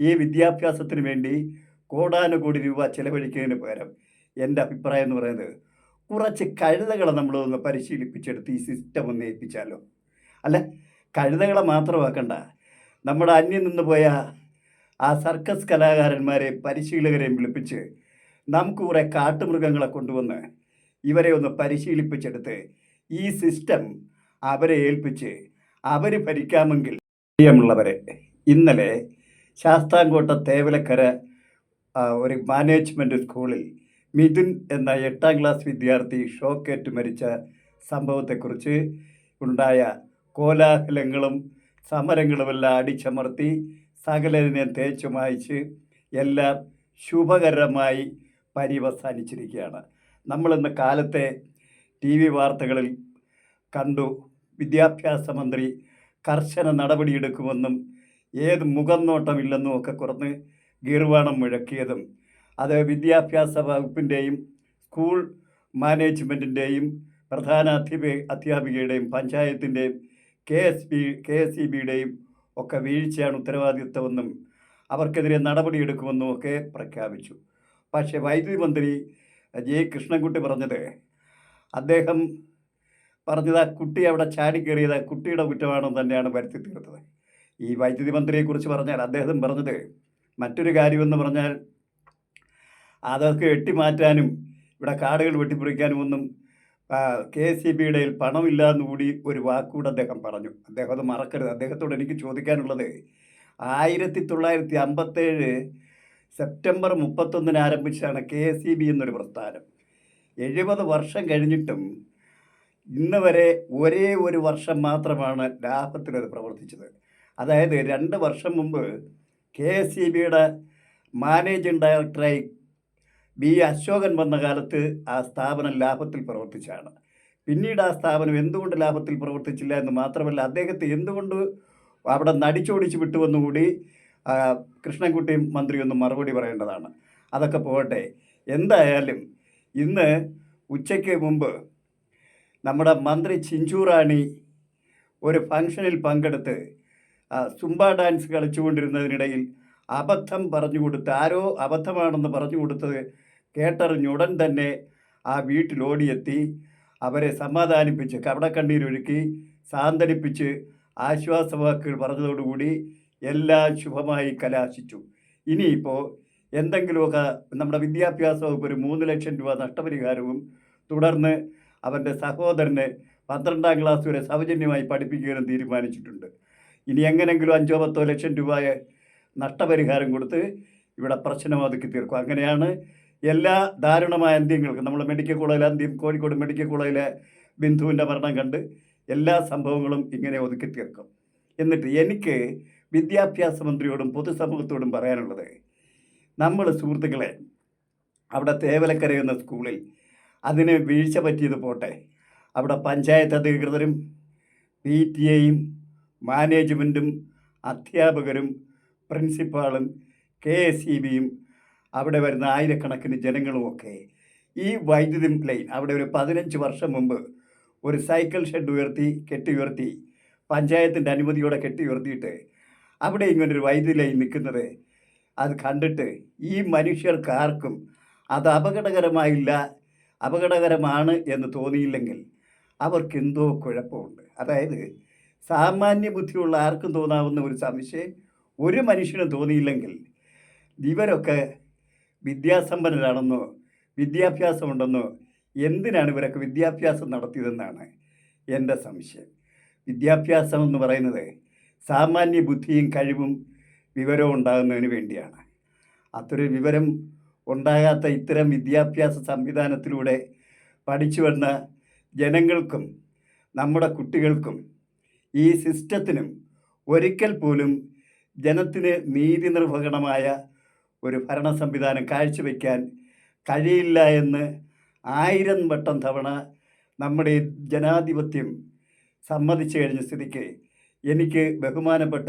ഈ വിദ്യാഭ്യാസത്തിന് വേണ്ടി കോടാനുകോടി രൂപ ചെലവഴിക്കുന്നതിന് പകരം എന്റെ അഭിപ്രായം എന്ന് പറയുന്നത് കുറച്ച് കഴുതകളെ നമ്മളൊന്ന് പരിശീലിപ്പിച്ചെടുത്ത് ഈ സിസ്റ്റം ഒന്ന് ഏൽപ്പിച്ചാലോ? അല്ല കഴുതകളെ മാത്രമാക്കണ്ട. നമ്മുടെ അന്യം നിന്ന് പോയ ആ സർക്കസ് കലാകാരന്മാരെ പരിശീലകരെയും വിളിപ്പിച്ച് നമുക്ക് കുറേ കാട്ടുമൃഗങ്ങളെ കൊണ്ടുവന്ന് ഇവരെ ഒന്ന് പരിശീലിപ്പിച്ചെടുത്ത് ഈ സിസ്റ്റം അവരെ ഏൽപ്പിച്ച് അവർ ഭരിക്കാമെങ്കിൽ പ്രിയമുള്ളവരെ ഇന്നലെ ശാസ്താംകോട്ട തേവലക്കര ഒരു മാനേജ്മെന്റ് സ്കൂളിൽ മിഥുൻ എന്ന എട്ടാം ക്ലാസ് വിദ്യാർത്ഥി ഷോക്കേറ്റ് മരിച്ച സംഭവത്തെക്കുറിച്ച് ഉണ്ടായ കോലാഹലങ്ങളും സമരങ്ങളുമെല്ലാം അടിച്ചമർത്തി സകലതിനെ തേച്ചു മായ്ച്ച് എല്ലാം ശുഭകരമായി പര്യവസാനിച്ചിരിക്കുകയാണ്. നമ്മളിന്ന് കാലത്തെ ടി വി വാർത്തകളിൽ കണ്ടു. വിദ്യാഭ്യാസ മന്ത്രി കർശന നടപടിയെടുക്കുമെന്നും ഏത് മുഖം നോട്ടമില്ലെന്നും ഒക്കെ കുറഞ്ഞ് ഗീർവാണം മുഴക്കിയതും അത് വിദ്യാഭ്യാസ വകുപ്പിന്റെയും സ്കൂൾ മാനേജ്മെന്റിന്റെയും പ്രധാന അധ്യാപി അധ്യാപികയുടെയും പഞ്ചായത്തിന്റെയും K S B K S E ബിയുടെയും ഒക്കെ വീഴ്ചയാണ് ഉത്തരവാദിത്വമെന്നും അവർക്കെതിരെ നടപടിയെടുക്കുമെന്നും ഒക്കെ പ്രഖ്യാപിച്ചു. പക്ഷേ വൈദ്യുതി മന്ത്രി ജെ കൃഷ്ണൻകുട്ടി പറഞ്ഞത് അദ്ദേഹം പറഞ്ഞത് ആ കുട്ടി അവിടെ ചാടിക്കേറിയത് ആ കുട്ടിയുടെ കുറ്റമാണെന്ന് തന്നെയാണ് വരുത്തി തീർത്തത്. ഈ വൈദ്യുതി മന്ത്രിയെക്കുറിച്ച് പറഞ്ഞാൽ അദ്ദേഹം പറഞ്ഞത് മറ്റൊരു കാര്യമെന്ന് പറഞ്ഞാൽ അതൊക്കെ വെട്ടിമാറ്റാനും ഇവിടെ കാടുകൾ വെട്ടിപ്പറിക്കാനും ഒന്നും കെ എസ് സി ബിയുടെ പണമില്ല എന്നുകൂടി ഒരു വാക്കുകൂടെ അദ്ദേഹം പറഞ്ഞു. അദ്ദേഹം അത് മറക്കരുത്. അദ്ദേഹത്തോട് എനിക്ക് ചോദിക്കാനുള്ളത് ആയിരത്തി തൊള്ളായിരത്തി അമ്പത്തേഴ് സെപ്റ്റംബർ മുപ്പത്തൊന്നിന് ആരംഭിച്ചാണ് കെ എസ് സി ബി എന്നൊരു പ്രസ്ഥാനം. എഴുപത് വർഷം കഴിഞ്ഞിട്ടും ഇന്ന് വരെ ഒരേ ഒരു വർഷം മാത്രമാണ് ലാഭത്തിലത് പ്രവർത്തിച്ചത്. അതായത് രണ്ട് വർഷം മുമ്പ് കെ എസ് ഇ ബിയുടെ മാനേജിംഗ് ഡയറക്ടറായി ബി അശോകൻ വന്ന കാലത്ത് ആ സ്ഥാപനം ലാഭത്തിൽ പ്രവർത്തിച്ചാണ്. പിന്നീട് ആ സ്ഥാപനം എന്തുകൊണ്ട് ലാഭത്തിൽ പ്രവർത്തിച്ചില്ല എന്ന് മാത്രമല്ല അദ്ദേഹത്തെ എന്തുകൊണ്ട് അവിടെ നടിച്ചോടിച്ച് വിട്ടുവെന്നുകൂടി കൃഷ്ണൻകുട്ടി മന്ത്രി ഒന്ന് മറുപടി പറയേണ്ടതാണ്. അതൊക്കെ പോകട്ടെ. എന്തായാലും ഇന്ന് ഉച്ചയ്ക്ക് മുമ്പ് നമ്മുടെ മന്ത്രി ചിഞ്ചൂറാണി ഒരു ഫംഗ്ഷനിൽ പങ്കെടുത്ത് സുംബ ഡാൻസ് കളിച്ചുകൊണ്ടിരുന്നതിനിടയിൽ അബദ്ധം പറഞ്ഞു കൊടുത്ത് ആരോ അബദ്ധമാണെന്ന് പറഞ്ഞു കൊടുത്തത് കേട്ടറിഞ്ഞുടൻ തന്നെ ആ വീട്ടിൽ ഓടിയെത്തി. അവരെ സമാധാനിപ്പിച്ച് കവടക്കണ്ണീരൊഴുക്കി സാന്ത്വനിപ്പിച്ച് ആശ്വാസവാക്കുകൾ പറഞ്ഞതോടുകൂടി എല്ലാ ശുഭമായി കലാശിച്ചു. ഇനിയിപ്പോൾ എന്തെങ്കിലുമൊക്കെ നമ്മുടെ വിദ്യാഭ്യാസ വകുപ്പ് ഒരു മൂന്ന് ലക്ഷം രൂപ നഷ്ടപരിഹാരവും തുടർന്ന് അവന്റെ സഹോദരനെ പന്ത്രണ്ടാം ക്ലാസ് വരെ സൗജന്യമായി പഠിപ്പിക്കുവാനും തീരുമാനിച്ചിട്ടുണ്ട്. ഇനി എങ്ങനെങ്കിലും അഞ്ചോ പത്തോ ലക്ഷം രൂപയെ നഷ്ടപരിഹാരം കൊടുത്ത് ഇവിടെ പ്രശ്നം ഒതുക്കി തീർക്കും. അങ്ങനെയാണ് എല്ലാ ദാരുണമായ അന്ത്യങ്ങൾക്കും നമ്മൾ മെഡിക്കൽ കോളേജിലെ അന്ത്യം കോഴിക്കോട് മെഡിക്കൽ കോളേജിലെ ബിന്ദുവിന്റെ മരണം കണ്ട് എല്ലാ സംഭവങ്ങളും ഇങ്ങനെ ഒതുക്കി തീർക്കും. എന്നിട്ട് എനിക്ക് വിദ്യാഭ്യാസ മന്ത്രിയോടും പൊതുസമൂഹത്തോടും പറയാനുള്ളത് നമ്മൾ സുഹൃത്തുക്കളെ അവിടെ തേവലക്കര എന്ന സ്കൂളിൽ അതിന് വീഴ്ച പറ്റിയത് പോട്ടെ. അവിടെ പഞ്ചായത്ത് അധികൃതരും പി ടി എയും മാനേജ്മെന്റും അധ്യാപകരും പ്രിൻസിപ്പാളും കെ എസ് ഇ ബിയും അവിടെ വരുന്ന ആയിരക്കണക്കിന് ജനങ്ങളുമൊക്കെ ഈ വൈദ്യുതി ലൈൻ അവിടെ ഒരു പതിനഞ്ച് വർഷം മുമ്പ് ഒരു സൈക്കിൾ ഷെഡ് ഉയർത്തി കെട്ടി ഉയർത്തി പഞ്ചായത്തിന്റെ അനുമതിയോടെ കെട്ടി ഉയർത്തിയിട്ട് അവിടെ ഇങ്ങനൊരു വൈദ്യുതി ലൈൻ നിൽക്കുന്നത് അത് കണ്ടിട്ട് ഈ മനുഷ്യർക്ക് ആർക്കും അത് അപകടകരമായില്ല അപകടകരമാണ് എന്ന് തോന്നിയില്ലെങ്കിൽ അവർക്കെന്തോ കുഴപ്പമുണ്ട്. അതായത് സാമാന്യ ബുദ്ധിയുള്ള ആർക്കും തോന്നാവുന്ന ഒരു സംശയം ഒരു മനുഷ്യനും തോന്നിയില്ലെങ്കിൽ ഇവരൊക്കെ വിദ്യാസമ്പന്നരാണെന്നോ വിദ്യാഭ്യാസമുണ്ടെന്നോ എന്തിനാണ് ഇവരൊക്കെ വിദ്യാഭ്യാസം നടത്തിയതെന്നാണ് എന്റെ സംശയം. വിദ്യാഭ്യാസം എന്ന് പറയുന്നത് സാമാന്യ ബുദ്ധിയും കഴിവും വിവരവും ഉണ്ടാകുന്നതിന് വേണ്ടിയാണ്. അത്രയൊരു വിവരം ഉണ്ടാകാത്ത ഇത്തരം വിദ്യാഭ്യാസ സംവിധാനത്തിലൂടെ പഠിച്ചു വന്ന ജനങ്ങൾക്കും നമ്മുടെ കുട്ടികൾക്കും ഈ സിസ്റ്റത്തിനും ഒരിക്കൽ പോലും ജനത്തിന് നീതി നിർവഹണമായ ഒരു ഭരണ സംവിധാനം കാഴ്ചവെക്കാൻ കഴിയില്ല എന്ന് ആയിരം വട്ടം തവണ നമ്മുടെ ജനാധിപത്യം സമ്മതിച്ചു കഴിഞ്ഞ സ്ഥിതിക്ക് എനിക്ക് ബഹുമാനപ്പെട്ട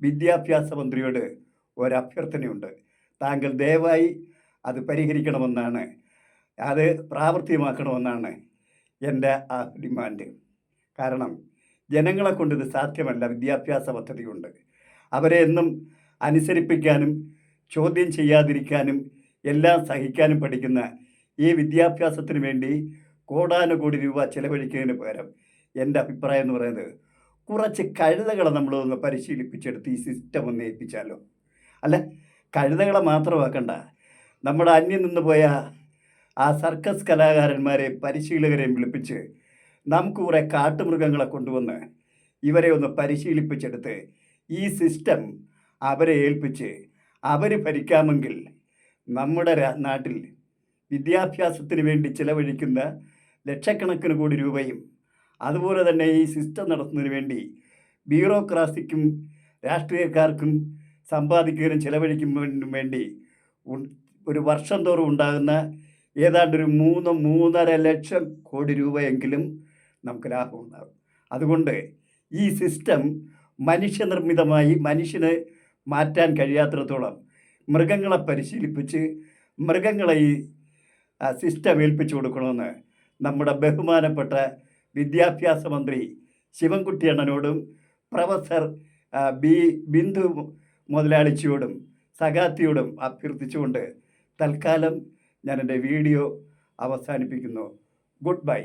വിദ്യാഭ്യാസ മന്ത്രിയോട് ഒരഭ്യർത്ഥനയുണ്ട്. താങ്കൾ ദയവായി അത് പരിഹരിക്കണമെന്നാണ് അത് പ്രാവർത്തികമാക്കണമെന്നാണ് എന്റെ ആ ഡിമാൻഡ്. കാരണം ജനങ്ങളെ കൊണ്ട് ഇത് സാധ്യമല്ല. വിദ്യാഭ്യാസ പദ്ധതി കൊണ്ട് അവരെ എന്നും അനുസരിപ്പിക്കാനും ചോദ്യം ചെയ്യാതിരിക്കാനും എല്ലാം സഹിക്കാനും പഠിക്കുന്ന ഈ വിദ്യാഭ്യാസത്തിന് വേണ്ടി കോടാനുകോടി രൂപ ചെലവഴിക്കുന്നതിന് പകരം എന്റെ അഭിപ്രായം എന്ന് പറയുന്നത് കുറച്ച് കഴുതകളെ നമ്മളൊന്ന് പരിശീലിപ്പിച്ചെടുത്ത് ഈ സിസ്റ്റം ഒന്ന് ഏൽപ്പിച്ചാലോ? അല്ല കഴുതകളെ മാത്രമാക്കണ്ട നമ്മുടെ അന്യം നിന്ന് പോയ ആ സർക്കസ് കലാകാരന്മാരെ പരിശീലകരെയും വിളിപ്പിച്ച് നമുക്ക് കുറേ കാട്ടുമൃഗങ്ങളെ കൊണ്ടുവന്ന് ഇവരെ ഒന്ന് പരിശീലിപ്പിച്ചെടുത്ത് ഈ സിസ്റ്റം അവരെ ഏൽപ്പിച്ച് അവർ ഭരിക്കാമെങ്കിൽ നമ്മുടെ നാട്ടിൽ വിദ്യാഭ്യാസത്തിന് വേണ്ടി ചിലവഴിക്കുന്ന ലക്ഷക്കണക്കിന് കോടി രൂപയും അതുപോലെ തന്നെ ഈ സിസ്റ്റം നടത്തുന്നതിന് വേണ്ടി ബ്യൂറോക്രാസിക്കും രാഷ്ട്രീയക്കാർക്കും സമ്പാദിക്കുന്നതിനും ചിലവഴിക്കുന്നതിനും വേണ്ടി ഒരു വർഷം തോറും ഉണ്ടാകുന്ന ഏതാണ്ട് ഒരു മൂന്ന് മൂന്നര ലക്ഷം കോടി രൂപയെങ്കിലും നമുക്ക് ലാഭം ഉണ്ടാകും. അതുകൊണ്ട് ഈ സിസ്റ്റം മനുഷ്യനിർമ്മിതമായി മനുഷ്യന് മാറ്റാൻ കഴിയാത്തിടത്തോളം മൃഗങ്ങളെ പരിശീലിപ്പിച്ച് മൃഗങ്ങളെ ഈ സിസ്റ്റം ഏൽപ്പിച്ചു കൊടുക്കണമെന്ന് നമ്മുടെ ബഹുമാനപ്പെട്ട വിദ്യാഭ്യാസ മന്ത്രി ശിവൻകുട്ടി അണ്ണനോടും പ്രൊഫസർ ബി ബിന്ദു മുതലാളിച്ചിയോടും സഗാത്തിയോടും അഭ്യർത്ഥിച്ചുകൊണ്ട് തൽക്കാലം ഞാൻ വീഡിയോ അവസാനിപ്പിക്കുന്നു. Good bye.